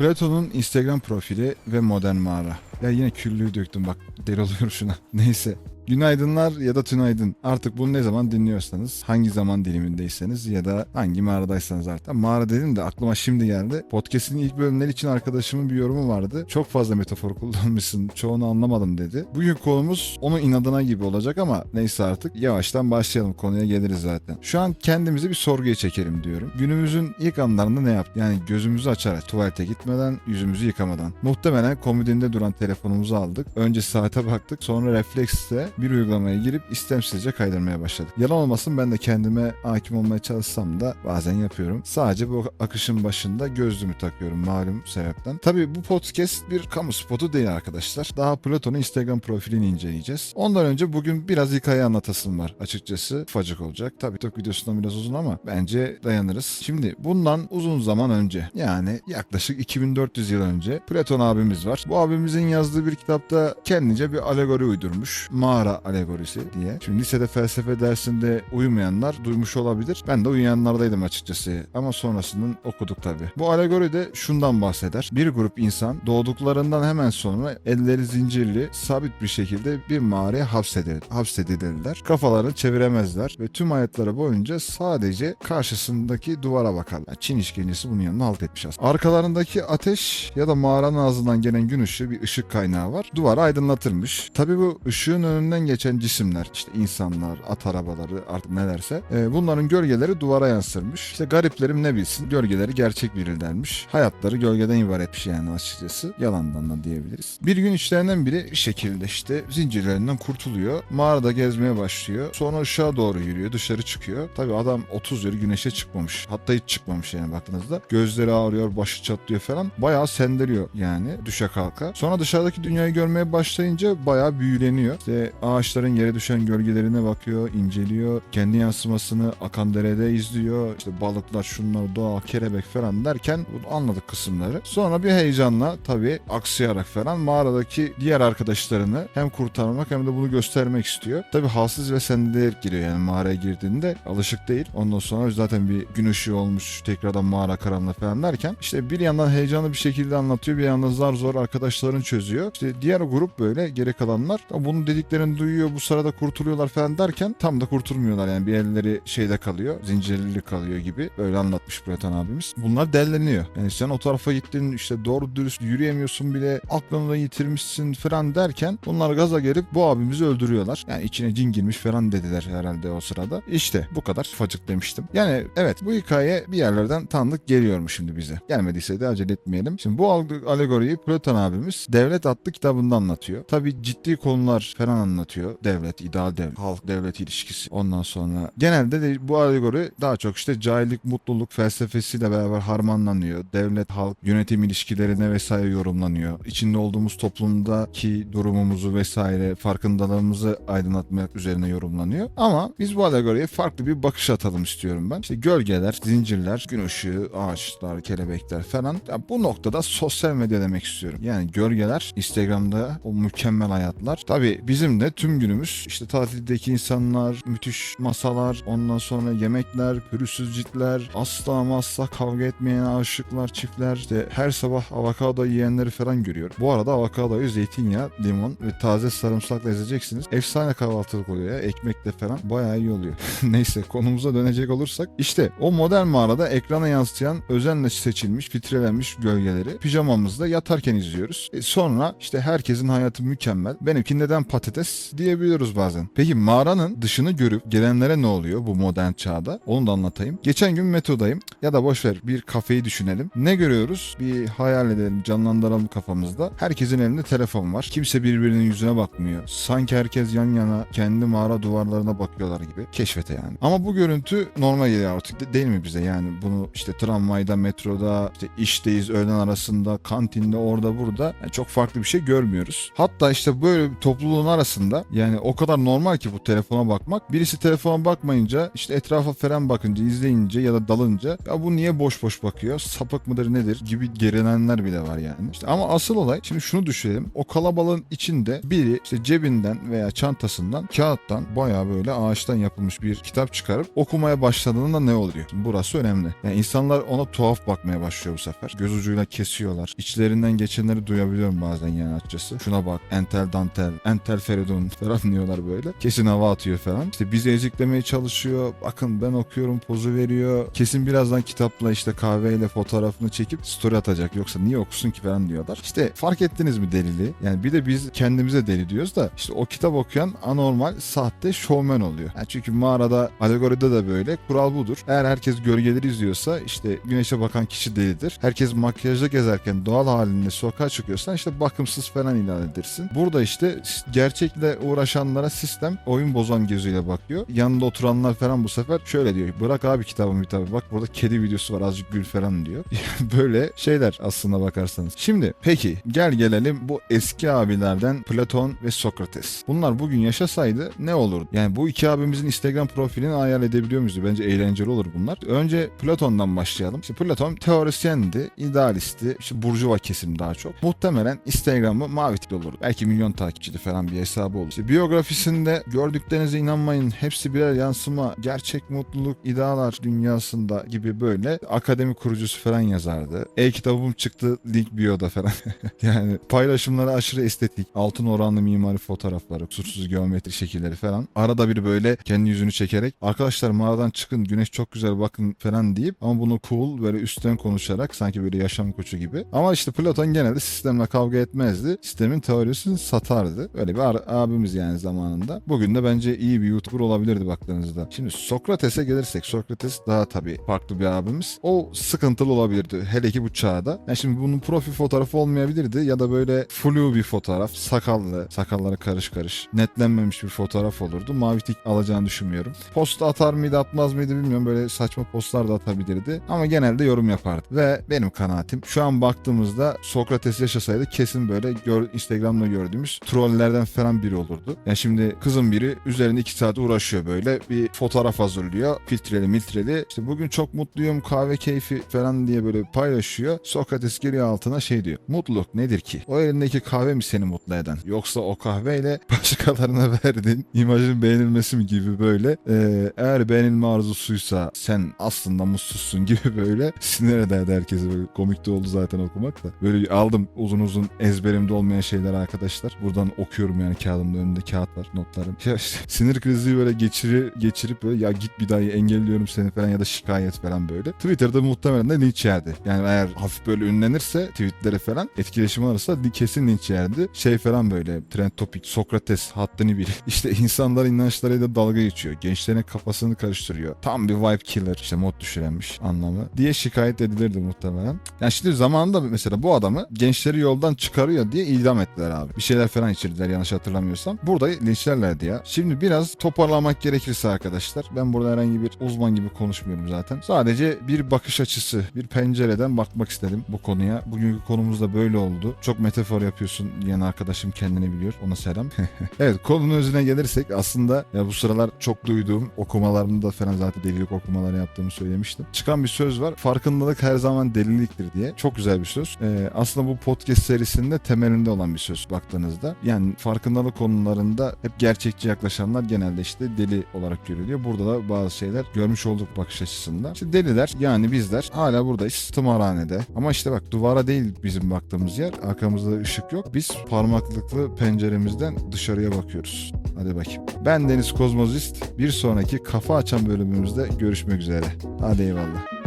Platon'un Instagram profili ve modern mağara. Ya yine küllüğü döktüm bak deli oluyorum şuna. Neyse. Günaydınlar ya da tünaydın. Artık bunu ne zaman dinliyorsanız, hangi zaman dilimindeyseniz ya da hangi mağaradaysanız artık. Mağara dedim de aklıma şimdi geldi. Podcast'in ilk bölümleri için arkadaşımın bir yorumu vardı. Çok fazla metafor kullanmışsın, çoğunu anlamadım dedi. Bugün konumuz onun inadına gibi olacak ama neyse artık yavaştan başlayalım. Konuya geliriz zaten. Şu an kendimizi bir sorguya çekelim diyorum. Günümüzün ilk anlarında ne yaptık? Yani gözümüzü açarak tuvalete gitmeden, yüzümüzü yıkamadan. Muhtemelen komodinde duran telefonumuzu aldık. Önce saate baktık. Sonra refleksle bir uygulamaya girip istemsizce kaydırmaya başladık. Yalan olmasın ben de kendime hakim olmaya çalışsam da bazen yapıyorum. Sadece bu akışın başında gözlüğümü takıyorum malum sebepten. Tabii bu podcast bir kamu spotu değil arkadaşlar. Daha Platon'un Instagram profilini inceleyeceğiz. Ondan önce bugün biraz hikaye anlatasım var açıkçası. Ufacık olacak. Tabii TikTok videosundan biraz uzun ama bence dayanırız. Şimdi bundan uzun zaman önce yani yaklaşık 2400 yıl önce Platon abimiz var. Bu abimizin yazdığı bir kitapta kendince bir alegori uydurmuş. Mağara alegorisi diye. Şimdi lisede felsefe dersinde uyumayanlar duymuş olabilir. Ben de uyuyanlardaydım açıkçası. Ama sonrasının okuduk tabii. Bu alegori de şundan bahseder. Bir grup insan doğduklarından hemen sonra elleri zincirli sabit bir şekilde bir mağaraya hapsedilir, hapsedilirler. Kafalarını çeviremezler ve tüm hayatları boyunca sadece karşısındaki duvara bakarlar. Çin işkencesi bunun yanına halt etmiş aslında. Arkalarındaki ateş ya da mağaranın ağzından gelen gün ışığı bir ışık kaynağı var. Duvarı aydınlatırmış. Tabii bu ışığın önünden geçen cisimler işte insanlar, at arabaları artık nelerse e, bunların gölgeleri duvara yansırmış. İşte gariplerim ne bilsin gölgeleri gerçek birildermiş. Hayatları gölgeden ibaretmiş yani açıkçası. Yalandan da diyebiliriz. Bir gün içlerinden biri bir şekilde işte zincirlerinden kurtuluyor. Mağarada gezmeye başlıyor. Sonra ışığa doğru yürüyor. Dışarı çıkıyor. Tabii adam 30 yıl güneşe çıkmamış. Hatta hiç çıkmamış yani baktığınızda. Gözleri ağrıyor, başı çatlıyor falan. Bayağı sendeliyor yani düşe kalka. Sonra dışarıdaki dünyayı görmeye başlayınca bayağı büyüleniyor. İşte ağaçların yere düşen gölgelerine bakıyor, inceliyor. Kendi yansımasını akan derede izliyor. İşte balıklar, şunlar, doğa, kelebek falan derken bunu anladık kısımları. Sonra bir heyecanla tabii aksayarak falan mağaradaki diğer arkadaşlarını hem kurtarmak hem de bunu göstermek istiyor. Tabii halsiz ve sendeleyerek giriyor yani mağaraya girdiğinde alışık değil. Ondan sonra zaten bir gün ışığı olmuş tekrardan mağara karanlığı falan derken işte bir yandan heyecanlı bir şekilde anlatıyor bir yandan zar zor arkadaşlarını çözüyor. İşte diğer grup böyle geri kalanlar bunun dediklerini duyuyor bu sırada kurtuluyorlar falan derken tam da kurtulmuyorlar yani bir elleri şeyde kalıyor zincirli kalıyor gibi böyle anlatmış Platon abimiz. Bunlar delleniyor. Yani sen o tarafa gittin işte doğru dürüst yürüyemiyorsun bile aklını da yitirmişsin falan derken bunlar gaza gelip bu abimizi öldürüyorlar. Yani içine cin girmiş falan dediler herhalde o sırada. İşte bu kadar ufacık demiştim. Yani evet bu hikaye bir yerlerden tanıdık geliyormuş şimdi bize. Gelmediyse de acele etmeyelim. Şimdi bu alegoriyi Platon abimiz Devlet adlı kitabında anlatıyor. Tabi ciddi konular falan anlatıyor. Devlet, ideal devlet, halk devlet ilişkisi. Ondan sonra genelde de bu alegori daha çok işte cahillik, mutluluk felsefesiyle beraber harmanlanıyor. Devlet, halk, yönetim ilişkilerine vesaire yorumlanıyor. İçinde olduğumuz toplumdaki durumumuzu vesaire farkındalığımızı aydınlatmak üzerine yorumlanıyor. Ama biz bu alegoriye farklı bir bakış atalım istiyorum ben. İşte gölgeler, zincirler, gün ışığı, ağaçlar, kelebekler falan. Ya bu noktada sosyal medya demek istiyorum. Yani gölgeler, Instagram'da o mükemmel hayatlar. Tabii bizim de tüm günümüz işte tatildeki insanlar, müthiş masalar, ondan sonra yemekler, pürüzsüz ciltler, asla ama asla kavga etmeyen aşıklar, çiftler, işte her sabah avokado yiyenleri falan görüyorum. Bu arada avokadoyu zeytinyağı, limon ve taze sarımsakla ezeceksiniz. Efsane kahvaltılık oluyor ya. Ekmekle falan bayağı iyi oluyor. Neyse konumuza dönecek olursak işte o modern mağarada ekrana yansıyan özenle seçilmiş, filtrelenmiş gölgeleri pijamamızda yatarken izliyoruz. E sonra işte herkesin hayatı mükemmel. Benimki neden patates diyebiliyoruz bazen. Peki mağaranın dışını görüp gelenlere ne oluyor bu modern çağda? Onu da anlatayım. Geçen gün metodayım ya da boşver bir kafeyi düşünelim. Ne görüyoruz? Bir hayal edelim, canlandıralım kafamızda. Herkesin elinde telefon var. Kimse birbirinin yüzüne bakmıyor. Sanki herkes yan yana kendi mağara duvarlarına bakıyorlar gibi. Keşfete yani. Ama bu görüntü normal geliyor artık de- değil mi bize? Yani bunu işte tramvayda, metroda, işte işteyiz öğlen arasında, kantinde, orada burada yani çok farklı bir şey görmüyoruz. Hatta işte böyle bir topluluğun arasında anda yani o kadar normal ki bu telefona bakmak. Birisi telefona bakmayınca işte etrafa falan bakınca izleyince ya da dalınca ya bu niye boş boş bakıyor sapık mıdır nedir gibi gerilenler bile var yani. İşte ama asıl olay şimdi şunu düşünelim. O kalabalığın içinde biri işte cebinden veya çantasından kağıttan bayağı böyle ağaçtan yapılmış bir kitap çıkarıp okumaya başladığında ne oluyor? Şimdi burası önemli. Yani insanlar ona tuhaf bakmaya başlıyor bu sefer. Göz ucuyla kesiyorlar. İçlerinden geçenleri duyabiliyorum bazen yani açıkçası. Şuna bak entel dantel, entel feridun falan diyorlar böyle. Kesin hava atıyor falan. İşte bizi eziklemeye çalışıyor. Bakın ben okuyorum pozu veriyor. Kesin birazdan kitapla işte kahveyle fotoğrafını çekip story atacak. Yoksa niye okusun ki falan diyorlar. İşte fark ettiniz mi deliliği? Yani bir de biz kendimize deli diyoruz da işte o kitap okuyan anormal, sahte şovmen oluyor. Yani çünkü mağarada, alegoride de böyle. Kural budur. Eğer herkes gölgeleri izliyorsa işte güneşe bakan kişi delidir. Herkes makyajda gezerken doğal halinde sokağa çıkıyorsan işte bakımsız falan ilan edersin. Burada işte gerçekle uğraşanlara sistem oyun bozan gözüyle bakıyor. Yanında oturanlar falan bu sefer şöyle diyor. Bırak abi kitabı kitabı bak burada kedi videosu var azıcık gül falan diyor. Böyle şeyler aslında bakarsanız. Şimdi peki gel gelelim bu eski abilerden Platon ve Sokrates. Bunlar bugün yaşasaydı ne olurdu? Yani bu iki abimizin Instagram profilini hayal edebiliyor muyuz? Bence eğlenceli olur bunlar. Önce Platon'dan başlayalım. İşte Platon teorisyendi, idealisti, işte burjuva kesim daha çok. Muhtemelen Instagram'ı mavi tikli olurdu. Belki milyon takipçili falan bir hesabı olur. İşte biyografisinde gördüklerinize inanmayın. Hepsi birer yansıma. Gerçek mutluluk, idealar dünyasında gibi böyle akademi kurucusu falan yazardı. E-kitabım çıktı link bio'da falan. yani paylaşımları aşırı estetik. Altın oranlı mimari fotoğrafları, kusursuz geometri şekilleri falan. Arada bir böyle kendi yüzünü çekerek arkadaşlar mağaradan çıkın güneş çok güzel bakın falan deyip ama bunu cool böyle üstten konuşarak sanki böyle yaşam koçu gibi. Ama işte Platon genelde sistemle kavga etmezdi. Sistemin teorisini satardı. Öyle bir ar- abimiz yani zamanında. Bugün de bence iyi bir YouTuber olabilirdi baktığınızda. Şimdi Sokrates'e gelirsek Sokrates daha tabii farklı bir abimiz. O sıkıntılı olabilirdi. Hele ki bu çağda. Yani şimdi bunun profil fotoğrafı olmayabilirdi ya da böyle flu bir fotoğraf. Sakallı, sakalları karış karış. Netlenmemiş bir fotoğraf olurdu. Mavi tik alacağını düşünmüyorum. Post atar mıydı atmaz mıydı bilmiyorum. Böyle saçma postlar da atabilirdi. Ama genelde yorum yapardı. Ve benim kanaatim şu an baktığımızda Sokrates yaşasaydı kesin böyle gör, Instagram'da gördüğümüz trollerden falan biri olurdu. Yani şimdi kızın biri üzerine iki saat uğraşıyor böyle bir fotoğraf hazırlıyor. Filtreli miltreli. İşte bugün çok mutluyum kahve keyfi falan diye böyle paylaşıyor. Sokrates geliyor altına şey diyor. Mutluluk nedir ki? O elindeki kahve mi seni mutlu eden? Yoksa o kahveyle başkalarına verdiğin imajın beğenilmesi mi gibi böyle. Ee, eğer beğenilme arzusuysa sen aslında mutsuzsun gibi böyle sinir ederdi herkese böyle komik oldu zaten okumak da. Böyle aldım uzun uzun ezberimde olmayan şeyler arkadaşlar. Buradan okuyorum yani kağıdımda önünde kağıt var notlarım. Ya işte sinir krizi böyle geçiri, geçirip böyle ya git bir daha engelliyorum seni falan ya da şikayet falan böyle. Twitter'da muhtemelen de linç yerdi. Yani eğer hafif böyle ünlenirse tweetleri falan etkileşim alırsa kesin linç yerdi. Şey falan böyle trend topik Sokrates haddini bil. İşte insanların inançlarıyla dalga geçiyor. Gençlerin kafasını karıştırıyor. Tam bir vibe killer işte mod düşürenmiş anlamı diye şikayet edilirdi muhtemelen. Yani şimdi zamanında mesela bu adamı gençleri yoldan çıkarıyor diye idam ettiler abi. Bir şeyler falan içirdiler yanlış hatırlamıyorsam. Burada linçlerlerdi ya. Şimdi biraz toparlamak gerekirse arkadaşlar ben burada herhangi bir uzman gibi konuşmuyorum zaten. Sadece bir bakış açısı, bir pencereden bakmak istedim bu konuya. Bugünkü konumuz da böyle oldu. Çok metafor yapıyorsun diyen arkadaşım kendini biliyor. Ona selam. evet konunun özüne gelirsek aslında ya bu sıralar çok duyduğum okumalarımda falan zaten delilik okumaları yaptığımı söylemiştim. Çıkan bir söz var. Farkındalık her zaman deliliktir diye. Çok güzel bir söz. Ee, aslında bu podcast serisinde temelinde olan bir söz baktığınızda. Yani farkındalık konularında hep gerçekçi yaklaşanlar genelde işte deli olarak görülüyor. Burada da bazı şeyler görmüş olduk bakış açısında. İşte deliler yani bizler hala buradayız. Tımarhanede. Ama işte bak duvara değil bizim baktığımız yer. Arkamızda ışık yok. Biz parmaklıklı penceremizden dışarıya bakıyoruz. Hadi bakayım. Ben Deniz Kozmozist. Bir sonraki kafa açan bölümümüzde görüşmek üzere. Hadi eyvallah.